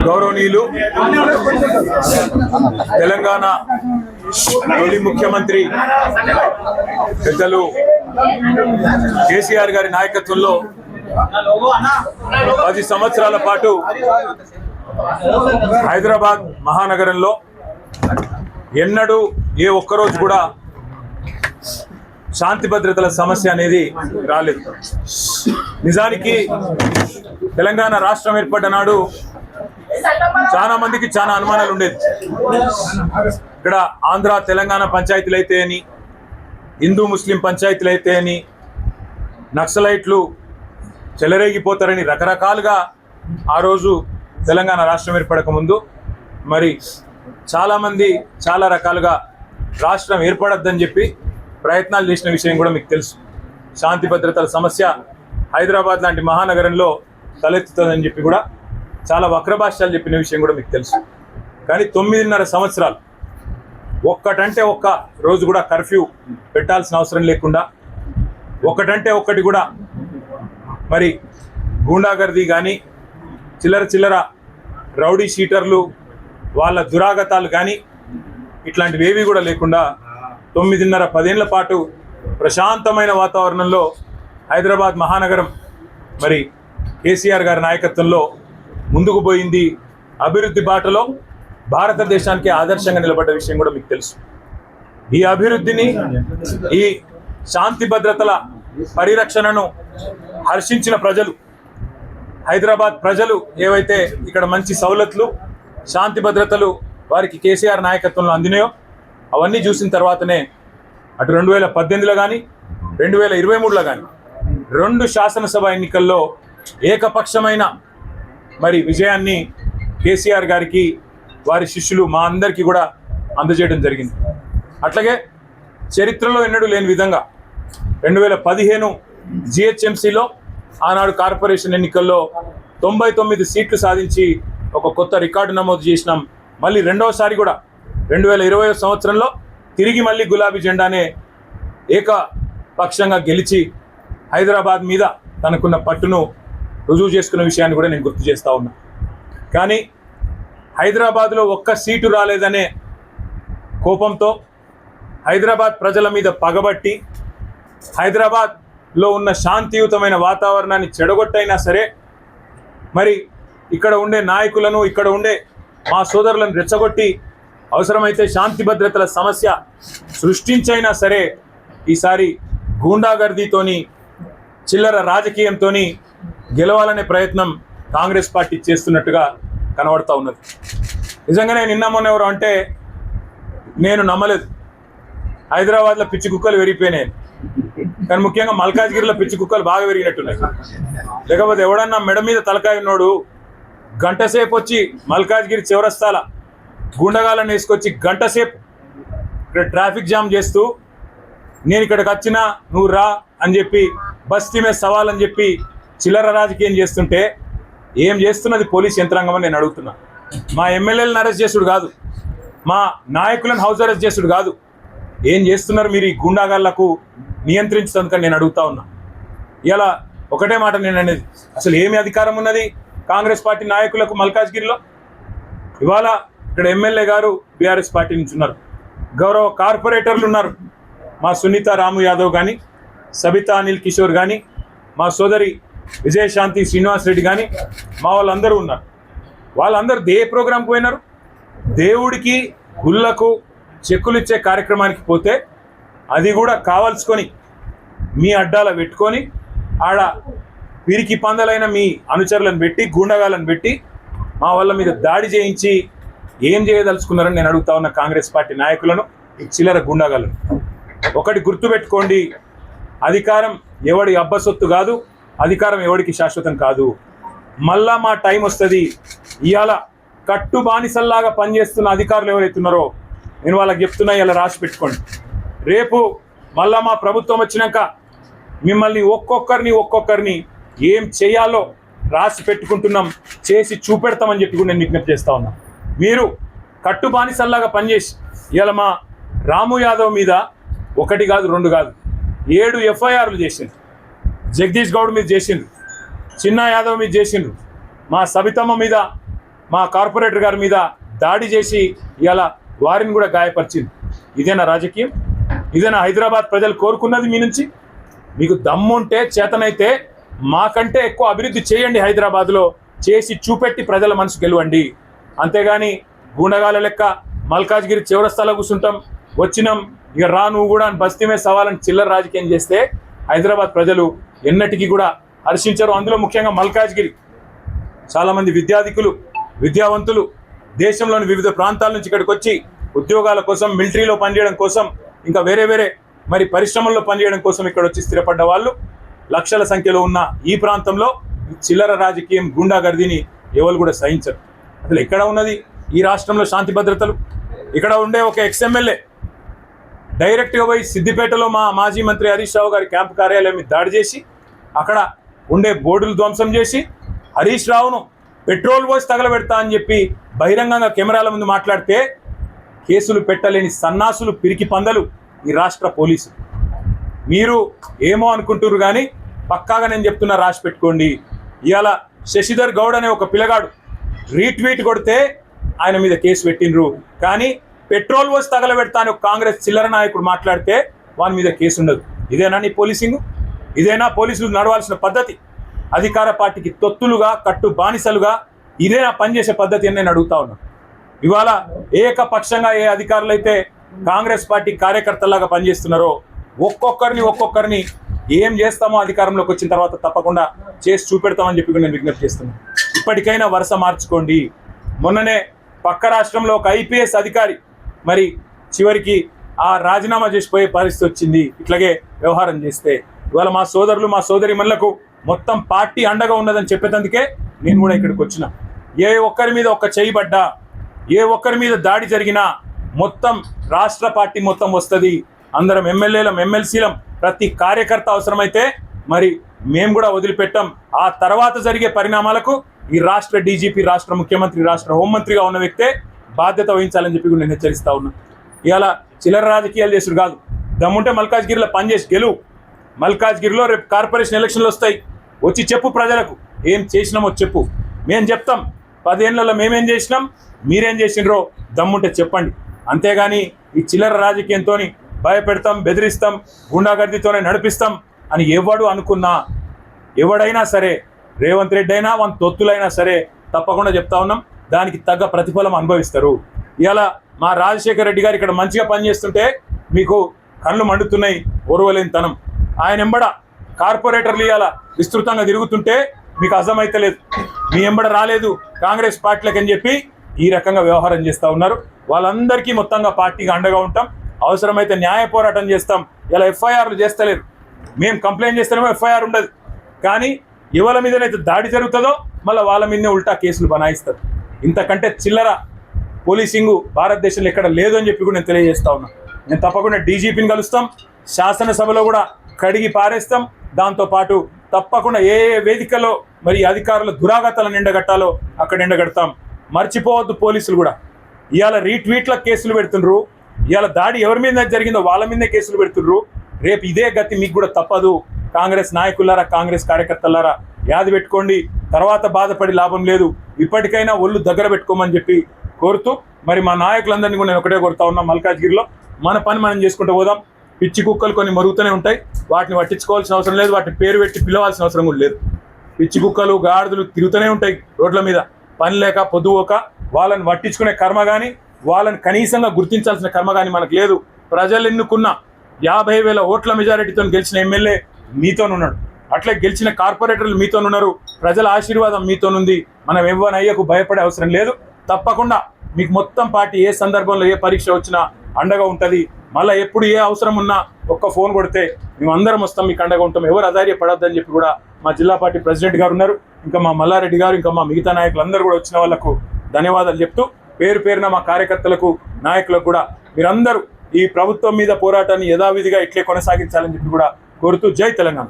గౌరవనీయులు తెలంగాణ తొలి ముఖ్యమంత్రి పెద్దలు కేసీఆర్ గారి నాయకత్వంలో పది సంవత్సరాల పాటు హైదరాబాద్ మహానగరంలో ఎన్నడూ ఏ ఒక్కరోజు కూడా శాంతి భద్రతల సమస్య అనేది రాలేదు. నిజానికి తెలంగాణ రాష్ట్రం ఏర్పడ్డ నాడు చాలా మందికి చాలా అనుమానాలు ఉండేది. ఇక్కడ ఆంధ్ర తెలంగాణ పంచాయతీలు అయితే అని హిందూ ముస్లిం పంచాయతీలు అయితే అని నక్సలైట్లు చెలరేగిపోతారని రకరకాలుగా ఆ రోజు తెలంగాణ రాష్ట్రం ఏర్పడక ముందు మరి చాలామంది చాలా రకాలుగా రాష్ట్రం ఏర్పడద్దని చెప్పి ప్రయత్నాలు చేసిన విషయం కూడా మీకు తెలుసు. శాంతి భద్రతల సమస్య హైదరాబాద్ లాంటి మహానగరంలో తలెత్తుతుందని చెప్పి కూడా చాలా వక్రభాష్యాలు చెప్పిన విషయం కూడా మీకు తెలుసు. కానీ తొమ్మిదిన్నర సంవత్సరాలు ఒక్కటంటే ఒక్క రోజు కూడా కర్ఫ్యూ పెట్టాల్సిన అవసరం లేకుండా ఒకటంటే ఒక్కటి కూడా మరి గూండాగర్ది కానీ చిల్లర చిల్లర రౌడీ షీటర్లు వాళ్ళ దురాగతాలు కానీ ఇట్లాంటివి ఏవి కూడా లేకుండా తొమ్మిదిన్నర పదేళ్ళ పాటు ప్రశాంతమైన వాతావరణంలో హైదరాబాద్ మహానగరం మరి కేసీఆర్ గారి నాయకత్వంలో ముందుకు పోయింది అభివృద్ధి బాటలో భారతదేశానికి ఆదర్శంగా నిలబడ్డ విషయం కూడా మీకు తెలుసు. ఈ అభివృద్ధిని ఈ శాంతి భద్రతల పరిరక్షణను హర్షించిన ప్రజలు హైదరాబాద్ ప్రజలు ఏవైతే ఇక్కడ మంచి సవలతులు శాంతి భద్రతలు వారికి కేసీఆర్ నాయకత్వంలో అందినాయో అవన్నీ చూసిన తర్వాతనే అటు రెండు వేల పద్దెనిమిదిలో కానీ రెండు వేల ఇరవై మూడులో కానీ రెండు శాసనసభ ఎన్నికల్లో ఏకపక్షమైన మరి విజయాన్ని కేసీఆర్ గారికి వారి శిష్యులు మా అందరికీ కూడా అందజేయడం జరిగింది. అట్లాగే చరిత్రలో ఎన్నడూ లేని విధంగా రెండు వేల పదిహేను జిహెచ్ఎంసీలో ఆనాడు కార్పొరేషన్ ఎన్నికల్లో తొంభై తొమ్మిది సీట్లు సాధించి ఒక కొత్త రికార్డు నమోదు చేసినాం. మళ్ళీ రెండవసారి కూడా రెండు వేల ఇరవై సంవత్సరంలో తిరిగి మళ్ళీ గులాబీ జెండానే ఏకపక్షంగా గెలిచి హైదరాబాద్ మీద తనకున్న పట్టును రుజువు చేసుకున్న విషయాన్ని కూడా నేను గుర్తు చేస్తా ఉన్నా. కానీ హైదరాబాద్లో ఒక్క సీటు రాలేదనే కోపంతో హైదరాబాద్ ప్రజల మీద పగబట్టి హైదరాబాద్లో ఉన్న శాంతియుతమైన వాతావరణాన్ని చెడగొట్టైనా సరే మరి ఇక్కడ ఉండే నాయకులను ఇక్కడ ఉండే మా సోదరులను రెచ్చగొట్టి అవసరమైతే శాంతి భద్రతల సమస్య సృష్టించైనా సరే ఈసారి గూండాగర్దీతోని చిల్లర రాజకీయంతోని గెలవాలనే ప్రయత్నం కాంగ్రెస్ పార్టీ చేస్తున్నట్టుగా కనబడతా ఉన్నది. నిజంగానే నిన్న మొన్న ఎవరు అంటే నేను నమ్మలేదు. హైదరాబాద్లో పిచ్చి కుక్కలు విరిగిపోయినాయి కానీ ముఖ్యంగా మల్కాజ్గిరిలో పిచ్చి కుక్కలు బాగా విరిగినట్టున్నాయి లేకపోతే ఎవడన్నా మెడ మీద తలకాయ ఉన్నోడు గంట సేపు వచ్చి మల్కాజ్గిరి చివరస్తాల గుండగాలను వేసుకొచ్చి గంట సేపు ఇక్కడ ట్రాఫిక్ జామ్ చేస్తూ నేను ఇక్కడికి వచ్చినా నువ్వు రా అని చెప్పి బస్తీ మీద సవాల్ అని చెప్పి చిల్లర రాజకీయం చేస్తుంటే ఏం చేస్తున్నది పోలీస్ యంత్రాంగం అని నేను అడుగుతున్నా. మా ఎమ్మెల్యేలను అరెస్ట్ చేసుడు కాదు. మా నాయకులను హౌస్ అరెస్ట్ చేసుడు కాదు. ఏం చేస్తున్నారు మీరు ఈ గుండాగాళ్ళకు నియంత్రించడానికి నేను అడుగుతా ఉన్నా. ఇలా ఒకటే మాట నేను అనేది అసలు ఏమి అధికారం ఉన్నది కాంగ్రెస్ పార్టీ నాయకులకు మల్కాజ్గిరిలో? ఇవాళ ఇక్కడ ఎమ్మెల్యే గారు బీఆర్ఎస్ పార్టీ నుంచి ఉన్నారు. గౌరవ కార్పొరేటర్లు ఉన్నారు. మా సునీత రాము యాదవ్ కానీ సబితా అనిల్ కిషోర్ కానీ మా సోదరి విజయశాంతి శ్రీనివాస్ రెడ్డి కానీ మా వాళ్ళందరూ ఉన్నారు. వాళ్ళందరూ దే ప్రోగ్రాంకి పోయినారు. దేవుడికి గుళ్ళకు చెక్కులు ఇచ్చే కార్యక్రమానికి పోతే అది కూడా కావాల్సుకొని మీ అడ్డాల పెట్టుకొని ఆడ వీరికి పందలైన మీ అనుచరులను పెట్టి గూండగాలను పెట్టి మా వాళ్ళ మీద దాడి చేయించి ఏం చేయదలుచుకున్నారని నేను అడుగుతా ఉన్న కాంగ్రెస్ పార్టీ నాయకులను చిల్లర గుండాగాలను ఒకటి గుర్తుపెట్టుకోండి. అధికారం ఎవడి అబ్బసొత్తు కాదు. అధికారం ఎవడికి శాశ్వతం కాదు. మళ్ళా మా టైం వస్తుంది. ఇవాళ కట్టు బానిసల్లాగా పనిచేస్తున్న అధికారులు ఎవరైతున్నారో నేను వాళ్ళకి చెప్తున్నా ఇలా రాసి పెట్టుకోండి. రేపు మళ్ళా మా ప్రభుత్వం వచ్చినాక మిమ్మల్ని ఒక్కొక్కరిని ఒక్కొక్కరిని ఏం చేయాలో రాసి పెట్టుకుంటున్నాం చేసి చూపెడతామని చెప్పి కూడా నేను విజ్ఞప్తి చేస్తా ఉన్నా. మీరు కట్టు బానిసల్లాగా పనిచేసి ఇవాళ మా రాము యాదవ్ మీద ఒకటి కాదు రెండు కాదు ఏడు ఎఫ్ఐఆర్లు చేసింది జగదీష్ గౌడ్ మీద చేసిండ్రు. చిన్న యాదవ్ మీద చేసిండ్రు. మా సబితమ్మ మీద మా కార్పొరేటర్ గారి మీద దాడి చేసి ఇవాళ వారిని కూడా గాయపరిచింది ఇదేనా రాజకీయం? ఇదేనా హైదరాబాద్ ప్రజలు కోరుకున్నది మీ నుంచి? మీకు దమ్ముంటే చేతనైతే మాకంటే ఎక్కువ అభివృద్ధి చేయండి హైదరాబాద్లో. చేసి చూపెట్టి ప్రజల మనసు గెలవండి. అంతేగాని గుండగాల లెక్క మల్కాజ్గిరి చివరస్థలో కూర్చుంటాం వచ్చినాం ఇక రా నువ్వు కూడా అని బస్తీమే సవాలని చిల్లర రాజకీయం చేస్తే హైదరాబాద్ ప్రజలు ఎన్నటికీ కూడా హర్షించరు. అందులో ముఖ్యంగా మల్కాజ్గిరి. చాలామంది విద్యాధికులు విద్యావంతులు దేశంలోని వివిధ ప్రాంతాల నుంచి ఇక్కడికి వచ్చి ఉద్యోగాల కోసం మిలిటరీలో పనిచేయడం కోసం ఇంకా వేరే వేరే మరి పరిశ్రమల్లో పనిచేయడం కోసం ఇక్కడ వచ్చి స్థిరపడ్డ వాళ్ళు. లక్షల సంఖ్యలో ఉన్న ఈ ప్రాంతంలో చిల్లర రాజకీయం గుండాగర్దిని ఎవరు కూడా సహించరు. అసలు ఎక్కడ ఉన్నది? ఈ రాష్ట్రంలో శాంతి భద్రతలు. ఇక్కడ ఉండే ఒక ఎక్స్ఎమ్మెల్యే డైరెక్ట్గా పోయి సిద్దిపేటలో మా మాజీ మంత్రి హరీష్ రావు గారి క్యాంపు కార్యాలయం దాడి చేసి అక్కడ ఉండే బోర్డులు ధ్వంసం చేసి హరీష్ రావును పెట్రోల్ పోసి తగలబెడతా అని చెప్పి బహిరంగంగా కెమెరాల ముందు మాట్లాడితే కేసులు పెట్టలేని సన్నాసులు పిరికి పందలు ఈ రాష్ట్ర పోలీసు మీరు ఏమో అనుకుంటున్నారు కానీ పక్కాగా నేను చెప్తున్నా రాసి పెట్టుకోండి. ఇవాళ శశిధర్ గౌడ్ అనే ఒక పిల్లగాడు రీట్వీట్ కొడితే ఆయన మీద కేసు పెట్టిండ్రు. కానీ పెట్రోల్ పోసి తగలబెడతా అని ఒక కాంగ్రెస్ చిల్లర నాయకుడు మాట్లాడితే వాని మీద కేసు ఉండదు. ఇదేనా నీ పోలీసింగ్? ఇదేనా పోలీసులు నడవాల్సిన పద్ధతి? అధికార పార్టీకి తొత్తులుగా కట్టు బానిసలుగా ఇదేనా పనిచేసే పద్ధతి అని నేను అడుగుతా ఉన్నాను ఇవాళ ఏకపక్షంగా ఏ అధికారులు అయితే కాంగ్రెస్ పార్టీ కార్యకర్తలాగా పనిచేస్తున్నారో ఒక్కొక్కరిని ఒక్కొక్కరిని ఏం చేస్తామో అధికారంలోకి వచ్చిన తర్వాత తప్పకుండా చేసి చూపెడతామని చెప్పి కూడా నేను విజ్ఞప్తి చేస్తున్నాను ఇప్పటికైనా వరుస మార్చుకోండి. మొన్ననే పక్క రాష్ట్రంలో ఒక ఐపీఎస్ అధికారి మరి చివరికి ఆ రాజీనామా చేసిపోయే పరిస్థితి వచ్చింది. ఇట్లాగే వ్యవహారం చేస్తే ఇవాళ మా సోదరులు మా సోదరి మొత్తం పార్టీ అండగా ఉన్నదని చెప్పేటందుకే నేను కూడా ఇక్కడికి వచ్చిన. ఏ ఒక్కరి మీద ఒక్క చేయి పడ్డా ఏ ఒక్కరి మీద దాడి జరిగినా మొత్తం రాష్ట్ర పార్టీ మొత్తం వస్తుంది. అందరం ఎమ్మెల్యేలం ఎమ్మెల్సీలం ప్రతి కార్యకర్త అవసరమైతే మరి మేము కూడా వదిలిపెట్టాం. ఆ తర్వాత జరిగే పరిణామాలకు ఈ రాష్ట్ర డీజీపీ రాష్ట్ర ముఖ్యమంత్రి రాష్ట్ర హోంమంత్రిగా ఉన్న వ్యక్తే బాధ్యత వహించాలని చెప్పి కూడా నేను హెచ్చరిస్తా ఉన్నా. ఇవాళ చిల్లర రాజకీయాలు చేసుడు కాదు. దమ్ముంటే మల్కాజ్గిరిలో పనిచేసి గెలువు. మల్కాజ్గిరిలో రేపు కార్పొరేషన్ ఎలక్షన్లు వస్తాయి. వచ్చి చెప్పు ప్రజలకు ఏం చేసినామో చెప్పు. మేము చెప్తాం పదేళ్ళలో మేమేం చేసినాం మీరేం చేసినరో దమ్ముంటే చెప్పండి. అంతేగాని ఈ చిల్లర రాజకీయంతో భయపెడతాం బెదిరిస్తాం గుండాగర్దితోనే నడిపిస్తాం అని ఎవడు అనుకున్నా ఎవడైనా సరే రేవంత్ రెడ్డి అయినా వన్ తొత్తులైనా సరే తప్పకుండా చెప్తా ఉన్నాం. దానికి తగ్గ ప్రతిఫలం అనుభవిస్తారు. ఇలా మా రాజశేఖర రెడ్డి గారు ఇక్కడ మంచిగా పనిచేస్తుంటే మీకు కళ్ళు మండుతున్నాయి ఓర్వలేనితనం ఆయన ఎంబడ కార్పొరేటర్లు ఇవాళ విస్తృతంగా తిరుగుతుంటే మీకు అర్థమైతలేదు. మీ ఎంబడ రాలేదు కాంగ్రెస్ పార్టీలకు అని చెప్పి ఈ రకంగా వ్యవహారం చేస్తూ ఉన్నారు. వాళ్ళందరికీ మొత్తంగా పార్టీగా అండగా ఉంటాం. అవసరమైతే న్యాయ పోరాటం చేస్తాం. ఇలా ఎఫ్ఐఆర్లు చేస్తలేరు. మేము కంప్లైంట్ చేస్తేనేమో ఎఫ్ఐఆర్ ఉండదు. కానీ ఎవరి మీదనైతే దాడి జరుగుతుందో మళ్ళీ వాళ్ళ మీదనే ఉల్టా కేసులు బనాయిస్తారు. ఇంతకంటే చిల్లర పోలీసింగు భారతదేశంలో ఎక్కడ లేదు అని చెప్పి కూడా నేను తెలియజేస్తా ఉన్నా. నేను తప్పకుండా డీజీపీని కలుస్తాం. శాసనసభలో కూడా కడిగి పారేస్తాం. దాంతోపాటు తప్పకుండా ఏ ఏ వేదికలో మరి అధికారుల దురాగతాలను ఎండగట్టాలో అక్కడ ఎండగడతాం మర్చిపోవద్దు పోలీసులు కూడా. ఇవాళ రీట్వీట్ల కేసులు పెడుతుండ్రు. ఇవాళ దాడి ఎవరి మీద జరిగిందో వాళ్ళ మీదే కేసులు పెడుతుండ్రు. రేపు ఇదే గతి మీకు కూడా తప్పదు. కాంగ్రెస్ నాయకులారా కాంగ్రెస్ కార్యకర్తలారా యాది పెట్టుకోండి. తర్వాత బాధపడి లాభం లేదు. ఇప్పటికైనా ఒళ్ళు దగ్గర పెట్టుకోమని చెప్పి కోరుతూ మరి మా నాయకులందరినీ కూడా నేను ఒకటే కోరుతా ఉన్నా మల్కాజ్గిరిలో. మన పని మనం చేసుకుంటూ పోదాం. పిచ్చి కుక్కలు కొన్ని మరుగుతూనే ఉంటాయి. వాటిని పట్టించుకోవాల్సిన అవసరం లేదు. వాటిని పేరు పెట్టి పిలవాల్సిన అవసరం కూడా లేదు. పిచ్చి కుక్కలు గాడిదలు తిరుగుతూనే ఉంటాయి రోడ్ల మీద. పని లేక పొద్దుపోక వాళ్ళని పట్టించుకునే కర్మ కానీ వాళ్ళని కనీసంగా గుర్తించాల్సిన కర్మ కానీ మనకు లేదు. ప్రజలు ఎన్నుకున్న యాభై వేల ఓట్ల మెజారిటీతో గెలిచిన ఎమ్మెల్యే మీతోనున్నాడు అట్లే గెలిచిన కార్పొరేటర్లు మీతోనున్నారు ప్రజల ఆశీర్వాదం మీతోనుంది మనం అయ్యకు భయపడే అవసరం లేదు. తప్పకుండా మీకు మొత్తం పార్టీ ఏ సందర్భంలో ఏ పరీక్ష వచ్చినా అండగా ఉంటుంది. మళ్ళీ ఎప్పుడు ఏ అవసరం ఉన్నా ఒక్క ఫోన్ కొడితే మేము అందరం వస్తాం మీకు అండగా ఉంటాం. ఎవరు అధైర్య పడొద్దని చెప్పి కూడా మా జిల్లా పార్టీ ప్రెసిడెంట్ గారు ఉన్నారు. ఇంకా మా మల్లారెడ్డి గారు ఇంకా మా మిగతా నాయకులు కూడా వచ్చిన వాళ్ళకు ధన్యవాదాలు చెప్తూ పేరు పేరున మా కార్యకర్తలకు నాయకులకు కూడా మీరందరూ ఈ ప్రభుత్వం మీద పోరాటాన్ని యథావిధిగా ఇట్లే కొనసాగించాలని చెప్పి కూడా కోరుతూ జై తెలంగాణ.